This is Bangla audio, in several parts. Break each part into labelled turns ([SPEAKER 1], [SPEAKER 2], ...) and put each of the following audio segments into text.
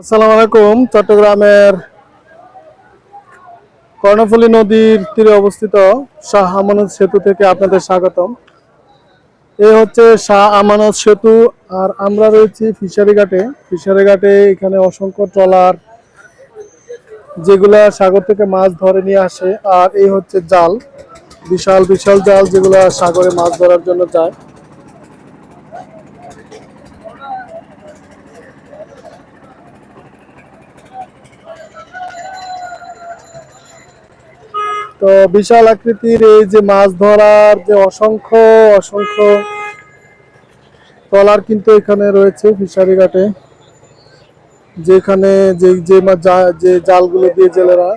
[SPEAKER 1] আসসালামু আলাইকুম। চট্টগ্রামের কর্ণফুলী নদীর তীরে অবস্থিত শাহ আমানত সেতু থেকে আপনাদের স্বাগতম। এই হচ্ছে শাহ আমানত সেতু আর আমরা রয়েছি ফিশারি ঘাটে ফিশারি ঘাটে এখানে অসংখ্য ট্রলার যেগুলা সাগর থেকে মাছ ধরে নিয়ে আসে। আর এই হচ্ছে জাল, বিশাল বিশাল জাল যেগুলা সাগরে মাছ ধরার জন্য যায়। তো বিশাল আকৃতির এই যে মাছ ধরার যে অসংখ্য অসংখ্য ট্রলার কিন্তু এখানে রয়েছে ফিশারি ঘাটে যেখানে যে যে যে জালগুলো দিয়ে জেলেরা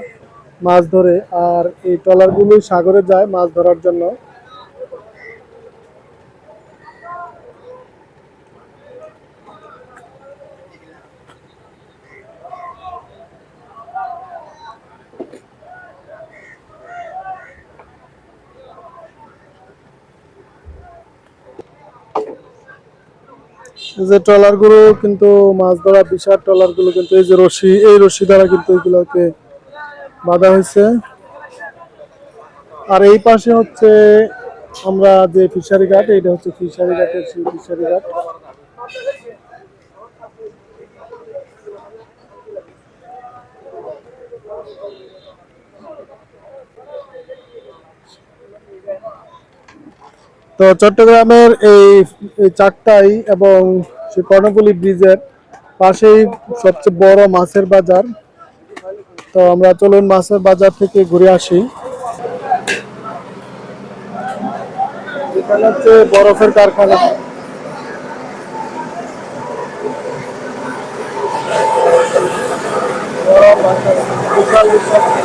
[SPEAKER 1] মাছ ধরে। আর এই ট্রলারগুলো সাগরে যায় মাছ ধরার জন্য। যে ট্রলারগুলো কিন্তু মাছ ধরা বিশাল ট্রলারগুলো কিন্তু এই যে রশি, এই রশি দ্বারা কিন্তু এগুলোকে বাঁধা হয়েছে। আর এই পাশে হচ্ছে আমরা যে ফিশারি ঘাট এটা হচ্ছে ফিশারি ঘাটের সেই ফিশারি ঘাট। তো চট্টগ্রামের এই চারটাই এবং কর্ণফুলী ব্রিজের পাশেই সবচেয়ে বড় মাছের বাজার। তো আমরা চলুন মাছের বাজার থেকে ঘুরে আসি। হচ্ছে বরফের কারখানা। বিশাল বিশাল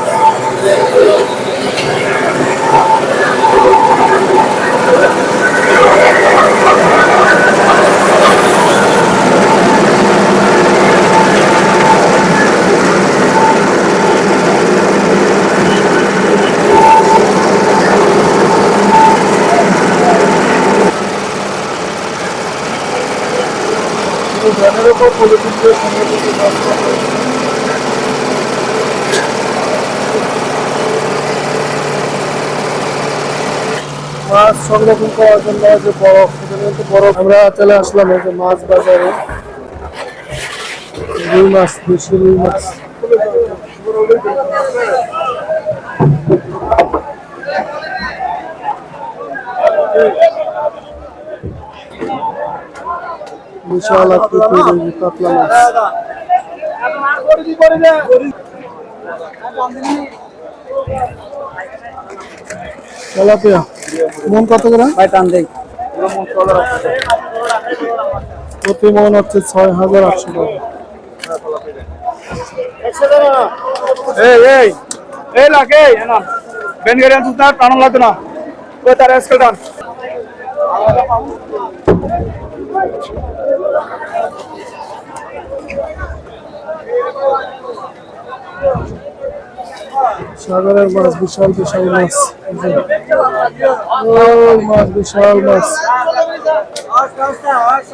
[SPEAKER 1] দিয়ে সংরক্ষিত মাছ সংরক্ষণ করার জন্য যে বরফ সেখানে কিন্তু বরফ আমরা চলে আসলাম যে মাছ বাজারে। রুই মাছ, দেশি রুই মাছ। আকৃতির এই যে কাতলা মাছ মন কত করে
[SPEAKER 2] ভাই টান দেই
[SPEAKER 1] প্রতি মন হচ্ছে ছয় হাজার আটশো টাকা
[SPEAKER 2] এই এই এই লাগে না বেন গেলেন তুই তার টান লাগতো না তো তার স্কেল টান
[SPEAKER 1] সাগরের মাছ বিশাল বিশাল মাছ এই যে, ওই মাছ বিশাল মাছ ও বিশাল মাছ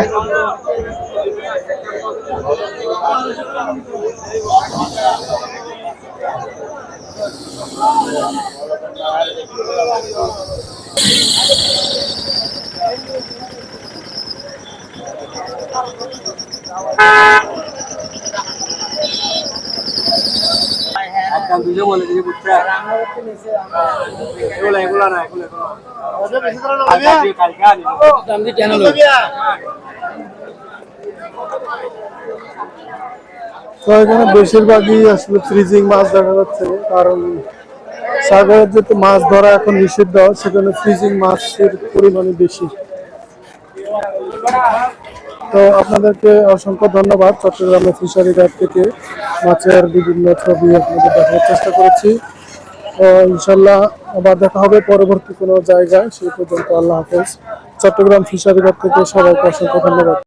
[SPEAKER 2] একদম দুজো বলে দিদি বুঝছে এগুলা এগুলা না এগুলা কালকে কালকে আনি আমি কেন
[SPEAKER 1] তো এখানে বেশিরভাগই আসলে ফ্রিজিং মাছ দেখা যাচ্ছে, কারণ সাগরের যেহেতু মাছ ধরা এখন নিষিদ্ধ সেখানে ফ্রিজিং মাছের পরিমাণে বেশি। তো আপনাদেরকে অসংখ্য ধন্যবাদ চট্টগ্রামের ফিশারি ঘাট থেকে মাছের বিভিন্ন ছবি আপনাদের দেখার চেষ্টা করেছি। তো ইনশাল্লাহ আবার দেখা হবে পরবর্তী কোনো জায়গায়, সেই পর্যন্ত আল্লাহ হাফেজ। চট্টগ্রাম ফিশারি ঘাট থেকে সবাইকে অসংখ্য ধন্যবাদ।